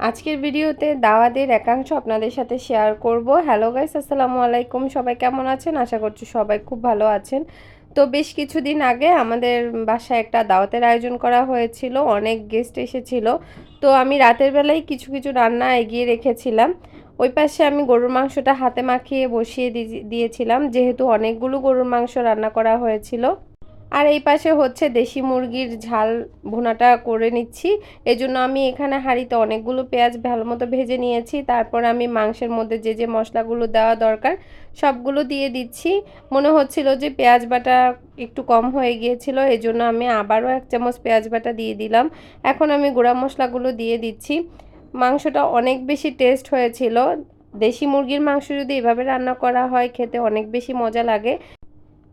আজকের ভিডিওতে দাওয়াতের একাংশ আপনাদের সাথে শেয়ার করব। হ্যালো গাইস আসসালামু আলাইকুম। সবাই কেমন আছেন? আশা করছি সবাই খুব ভালো আছেন। তো বেশ কিছুদিন আগে আমাদের বাসায় একটা দাওয়াতের আয়োজন করা হয়েছিল। অনেক গেস্ট এসেছিল। তো আমি রাতের বেলায় কিছু কিছু রান্না এগিয়ে রেখেছিলাম। ওই পাশে আমি গরুর মাংসটা হাতে মাখিয়ে বসিয়ে দিয়েছিলাম। যেহেতু অনেকগুলো গরুর মাংস রান্না করা হয়েছিল। আর এই পাশে হচ্ছে দেশি মুরগির ঝাল ভুনাটা করে নিচ্ছি। এজন্য আমি এখানে হাঁড়িতে অনেকগুলো পেঁয়াজ ভালো মতো ভেজে নিয়েছি। তারপর আমি মাংসের মধ্যে যে যে মশলাগুলো দেওয়া দরকার সবগুলো দিয়ে দিচ্ছি। মনে হচ্ছিল যে পেঁয়াজ বাটা একটু কম হয়ে গিয়েছিল, এজন্য আমি আবারও এক চামচ পেঁয়াজ বাটা দিয়ে দিলাম। এখন আমি গুঁড়া মশলাগুলো দিয়ে দিচ্ছি। মাংসটা অনেক বেশি টেস্ট হয়েছিল। দেশি মুরগির মাংস যদি এভাবে রান্না করা হয়, খেতে অনেক বেশি মজা লাগে।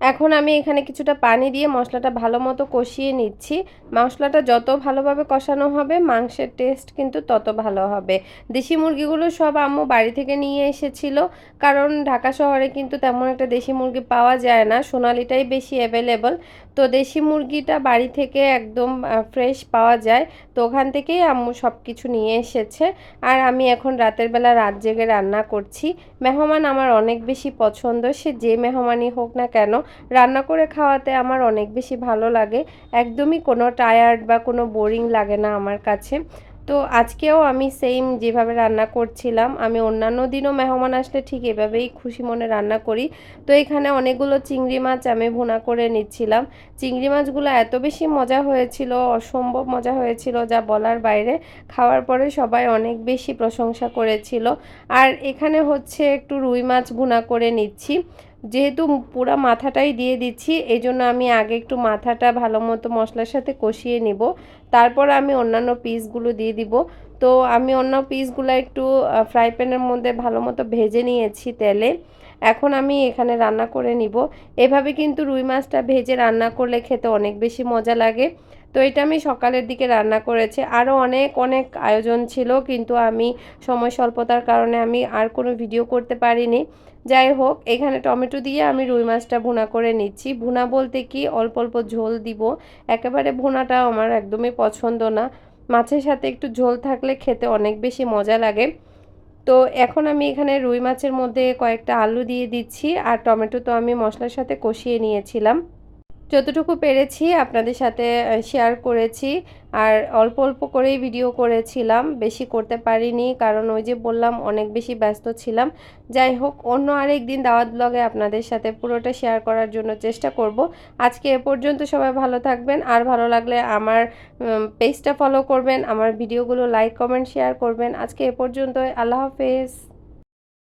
এখন আমি এখানে কিছুটা পানি দিয়ে মশলাটা ভালো মতো কষিয়ে নিচ্ছি। মশলাটা যত ভালোভাবে কষানো হবে, মাংসের টেস্ট কিন্তু তত ভালো হবে। দেশি মুরগিগুলো সব আম্মু বাড়ি থেকে নিয়ে এসেছিল, কারণ ঢাকা শহরে কিন্তু তেমন একটা দেশি মুরগি পাওয়া যায় না, সোনালিটাই বেশি অ্যাভেলেবল তো দেশি মুরগিটা বাড়ি থেকে একদম ফ্রেশ পাওয়া যায়, তো ওখান থেকেই আম্মু সব কিছু নিয়ে এসেছে। আর আমি এখন রাতের বেলা রাত জেগে রান্না করছি। মেহমান আমার অনেক বেশি পছন্দ, সে যে মেহমানই হোক না কেন রান্না করে খাওয়াতে আমার অনেক বেশি ভালো লাগে। একদমই কোনো টায়ার্ড বা কোনো বোরিং লাগে না আমার কাছে। তো আজকেও আমি সেম যেভাবে রান্না করছিলাম, আমি অন্যান্য দিনও মেহমান আসলে ঠিক এভাবেই খুশি মনে রান্না করি। তো এখানে অনেকগুলো চিংড়ি মাছ আমি ভুনা করে নিচ্ছিলাম। চিংড়ি মাছগুলো এত বেশি মজা হয়েছিল, অসম্ভব মজা হয়েছিল যা বলার বাইরে। খাওয়ার পরে সবাই অনেক বেশি প্রশংসা করেছিল। আর এখানে হচ্ছে একটু রুই মাছ ভুনা করে নিচ্ছি। যেহেতু পুরো মাথাটাই দিয়ে দিচ্ছি এই জন্য আমি আগে একটু মাথাটা ভালো মতো মশলার সাথে কষিয়ে নিব। তারপর আমি অন্যান্য পিসগুলো দিয়ে দিব। তো আমি অন্য পিসগুলো একটু ফ্রাই প্যানের মধ্যে ভালো মতো ভেজে নিয়েছি তেলে। এখন আমি এখানে রান্না করে নিব। এভাবে কিন্তু রুই মাছটা ভেজে রান্না করলে খেতে অনেক বেশি মজা লাগে। তো এটা আমি সকালের দিকে রান্না করেছি। আরও অনেক অনেক আয়োজন ছিল, কিন্তু আমি সময় স্বল্পতার কারণে আমি আর কোনো ভিডিও করতে পারিনি। যাই হোক, এখানে টমেটো দিয়ে আমি রুই মাছটা ভুনা করে নিচ্ছি। ভুনা বলতে কি? অল্প অল্প ঝোল দিব। একেবারে ভুনাটা আমার একদমই পছন্দ না। মাছের সাথে একটু ঝোল থাকলে খেতে অনেক বেশি মজা লাগে। তো এখন আমি এখানে রুই মাছের মধ্যে কয়েকটা আলু দিয়ে দিচ্ছি আর টমেটো তো আমি মশলার সাথে কষিয়ে নিয়েছিলাম। যতটুকু পেরেছি আপনাদের সাথে শেয়ার করেছি। আর অল্প অল্প করেই ভিডিও করেছিলাম, বেশি করতে পারিনি। কারণ ওই যে বললাম, অনেক বেশি ব্যস্ত ছিলাম। যাই হোক, অন্য আরেক দিন দাওয়াত ব্লগে আপনাদের সাথে পুরোটা শেয়ার করার জন্য চেষ্টা করব। আজকে এ পর্যন্ত সবাই ভালো থাকবেন। আর ভালো লাগলে আমার পেজটা ফলো করবেন, আমার ভিডিওগুলো লাইক কমেন্ট শেয়ার করবেন। আজকে এ পর্যন্ত আল্লাহ হাফেজ।